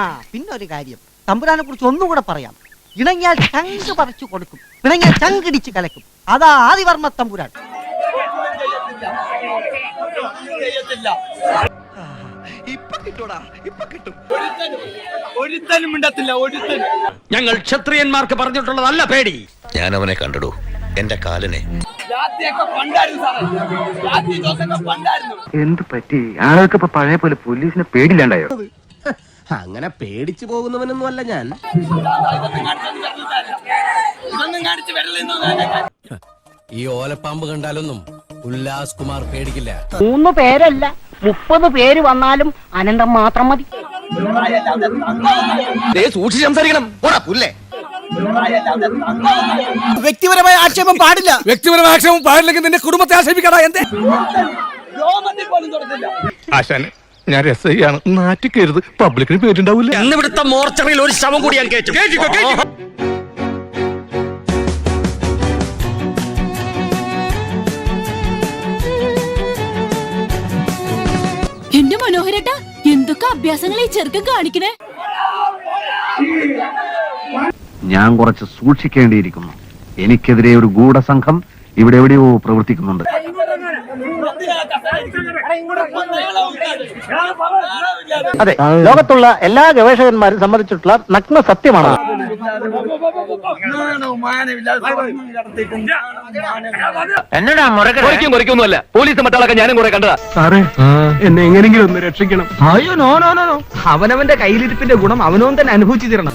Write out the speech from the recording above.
ആ പിന്നെ ഒരു കാര്യം. തമ്പുരാനെ കുറിച്ച് ഒന്നും കൂടെ പറയാം. ഇണങ്ങിയാൽ ചങ്ക് പറിച്ചു കൊടുക്കും. ഇണങ്ങിയാൽ ചങ്കിടിച്ച് കലക്കും. അതാ ആദിവർമ്മ തമ്പുരാൻ. ഞങ്ങൾ ക്ഷത്രിയന്മാർക്ക് പറഞ്ഞിട്ടുള്ളതല്ല പേടി. ഞാൻ അവനെ കണ്ടിടു. എന്റെ കാലിനെ. എന്ത് പറ്റി? ആളുകൾക്ക് ഇപ്പൊ പഴയ പോലെ പോലീസിനെ പേടില്ലാണ്ടായോ അങ്ങനെ പേടിച്ചു പോകുന്നവനൊന്നും അല്ല ഞാൻ. ഈ ഓലപ്പാമ്പ് കണ്ടാലൊന്നും ഉല്ലാസ് കുമാർ പേടിക്കില്ല. മൂന്ന് പേരല്ല മുപ്പത് പേര് വന്നാലും അനന്തം മാത്രം മതി. സൂക്ഷിച്ച് സംസാരിക്കണം. വ്യക്തിപരമായ ആക്ഷേപം പാടില്ല. വ്യക്തിപരമായ ആക്ഷേപം പാടില്ലെങ്കിൽ നിന്റെ കുടുംബത്തെ ആക്ഷേപിക്കടാ എന്തേ? ആശാനെ ഞാൻ രസയാണ് നാറ്റിക്കരുത്. പബ്ലിക്കിന് പേരുണ്ടാവില്ല ഇന്നിവിടുത്തെ മോർച്ചറിയിൽ ഒരു ശവം കൂടി ഞാൻ കേട്ടു എന്റെ മനോഹരട്ട എന്തൊക്കെ അഭ്യാസങ്ങൾ ഈ ചെറുക്കൻ കാണിക്കണേ? ഞാൻ കുറച്ച് സൂക്ഷിക്കേണ്ടിയിരിക്കുന്നു. എനിക്കെതിരെ ഒരു ഗൂഢസംഘം ഇവിടെ എവിടെയോ പ്രവർത്തിക്കുന്നുണ്ട്. അതെ ലോകത്തുള്ള എല്ലാ ഗവേഷകന്മാരും സംബന്ധിച്ചിട്ടുള്ള നഗ്ന സത്യമാണ്. എന്നടാ മുറകട കുറയ്ക്കൊന്നുമല്ല പോലീസ് മറ്റാളൊക്കെ ഞാനും കുറെ കണ്ടതാ. സാറേ എന്നെ എങ്ങനെയെങ്കിലും ഒന്ന് രക്ഷിക്കണം. അയ്യോ നോ നോ നോ. അവനവന്റെ കയ്യിലിരിപ്പിന്റെ ഗുണം അവനവൻ തന്നെ അനുഭവിച്ചു തരണം.